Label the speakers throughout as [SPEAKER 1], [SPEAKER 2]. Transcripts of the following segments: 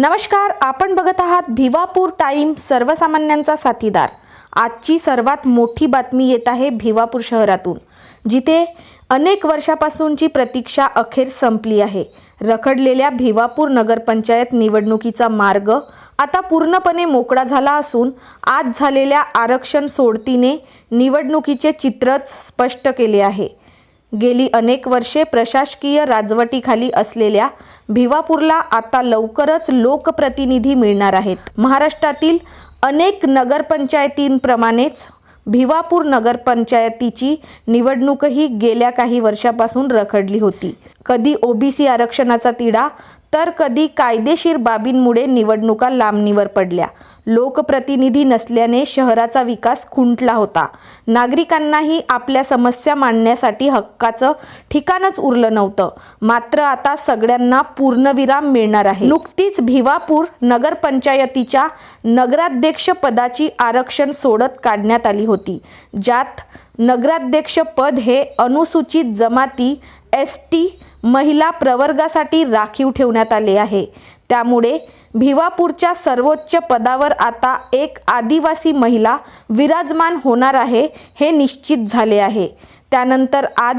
[SPEAKER 1] नमस्कार आपण बघत आहात भिवापूर टाईम सर्वसामान्यांचा साथीदार. आजची सर्वात मोठी बातमी येत आहे भिवापूर शहरातून जिथे अनेक वर्षापासूनची प्रतीक्षा अखेर संपली आहे. रखडलेल्या भिवापूर नगरपंचायत निवडणुकीचा मार्ग आता पूर्णपणे मोकळा झाला असून आज झालेल्या आरक्षण सोडतीने निवडणुकीचे चित्रच स्पष्ट केले आहे. गेली अनेक वर्षे प्रशासकीय राजवटीखाली असलेल्या भिवापूरला आता लवकरच लोकप्रतिनिधी मिळणार आहेत. महाराष्ट्रातील अनेक नगरपंचायतींप्रमाणेच भिवापूर नगरपंचायतीची निवडणूकही गेल्या काही वर्षापासून रखडली होती. कधी ओबीसी आरक्षणाचा तिढा तर कधी कायदेशीर बाबींमुळे निवडणुका लांबणीवर पडल्या. लोकप्रतिनिधी नसल्याने शहराचा विकास खुंटला होता. नागरिकांनाही आपल्या समस्या मांडण्यासाठी हक्काचं ठिकाणच उरलं नव्हतं. मात्र आता सगळ्यांना पूर्णविराम मिळणार आहे. नुकतीच भिवापूर नगरपंचायतीच्या नगराध्यक्ष पदाची आरक्षण सोडत काढण्यात आली होती. ज्यात नगराध्यक्ष पद हे अनुसूचित जमाती एस टी महिला प्रवर्गासाठी राखीव ठेवण्यात आले आहे. त्यामुळे भिवापूरच्या सर्वोच्च पदावर आता एक आदिवासी महिला विराजमान होणार आहे हे निश्चित झाले आहे. त्यानंतर आज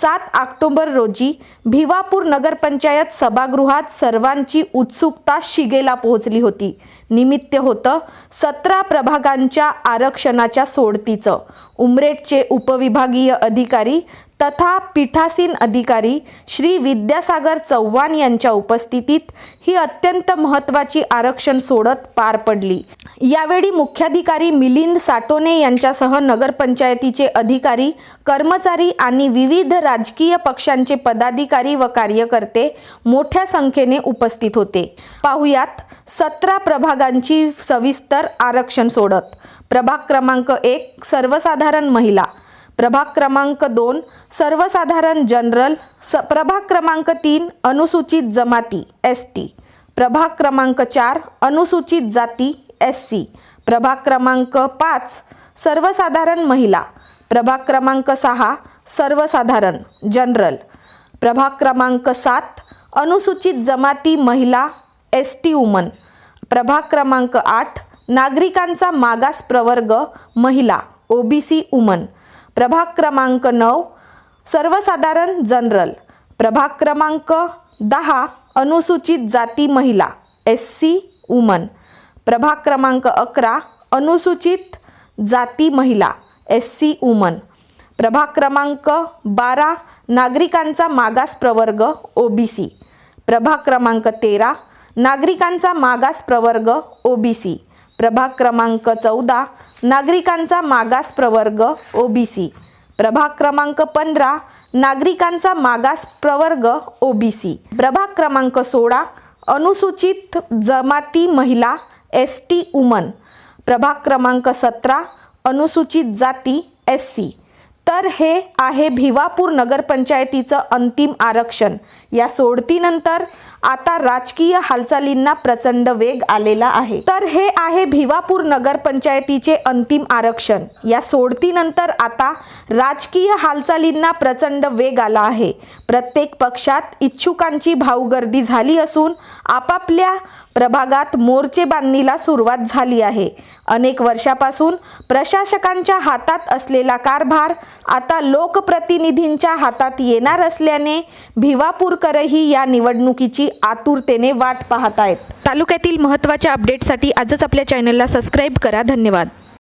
[SPEAKER 1] सात ऑक्टोबर रोजी भिवापूर नगरपंचायत सभागृहात सर्वांची उत्सुकता शिगेला पोहोचली होती. निमित्त होतं सतरा प्रभागांच्या आरक्षणाच्या सोडतीचं. उमरेडचे उपविभागीय अधिकारी तथा पीठासीन अधिकारी श्री विद्यासागर चव्हाण यांच्या उपस्थितीत ही अत्यंत महत्त्वाची आरक्षण सोडत पार पडली. यावेळी मुख्याधिकारी मिलिंद साटोने यांच्यासह नगरपंचायतीचे अधिकारी कर्मचारी आणि विविध राजकीय पक्षांचे पदाधिकारी व कार्यकर्ते मोठ्या संख्येने उपस्थित होते. पाहुयात सतरा प्रभागांची सविस्तर आरक्षण सोडत. प्रभाग क्रमांक एक सर्वसाधारण महिला. प्रभाग क्रमांक दोन सर्वसाधारण जनरल स प्रभाग क्रमांक तीन अनुसूचित जमाती एस टी प्रभाग क्रमांक चार अनुसूचित जाती एस सी प्रभाग क्रमांक पाच सर्वसाधारण महिला. प्रभाग क्रमांक सहा सर्वसाधारण जनरल. प्रभाग क्रमांक सात अनुसूचित जमाती महिला एस टी वुमन प्रभाग क्रमांक आठ नागरिकांचा मागास प्रवर्ग महिला ओबीसी वुमन प्रभाग क्रमांक नऊ सर्वसाधारण जनरल. प्रभाग क्रमांक दहा अनुसूचित जाती महिला एस सी वुमन. प्रभाग क्रमांक अकरा अनुसूचित जाती महिला एस सी वुमन. प्रभाग क्रमांक बारा नागरिकांचा मागास प्रवर्ग ओबीसी प्रभाग क्रमांक तेरा नागरिकांचा मागास प्रवर्ग ओबीसी प्रभाग क्रमांक चौदा नागरिकांचा मागास प्रवर्ग ओबीसी प्रभाग क्रमांक पंधरा नागरिकांचा मागास प्रवर्ग ओबीसी प्रभाग क्रमांक सोळा अनुसूचित जमाती महिला एस टी वुमन प्रभाग क्रमांक सतरा अनुसूचित जाती एस सी तर हे आहे भिवापूर नगरपंचायतीचं अंतिम आरक्षण. या सोडतीनंतर आता राजकीय हालचालींना प्रचंड वेग आलेला आहे. तर हे आहे भिवापूर नगरपंचायतीचे अंतिम आरक्षण. या सोडतीनंतर आता राजकीय हालचालींना प्रचंड वेग आला आहे. प्रत्येक पक्षात इच्छुकांची भाऊगर्दी झाली असून आपापल्या प्रभागात मोर्चे बांधणीला सुरुवात झाली आहे. अनेक वर्षापासून प्रशासकांच्या हातात असलेला कारभार आता लोकप्रतिनिधींच्या हातात येणार असल्याने भिवापूरकरही या निवडणुकीची आतुरतेने वाट पाहत आहेत. तालुक्यातील महत्त्वाच्या अपडेटसाठी आजच आपल्या चॅनलला सबस्क्राईब करा. धन्यवाद.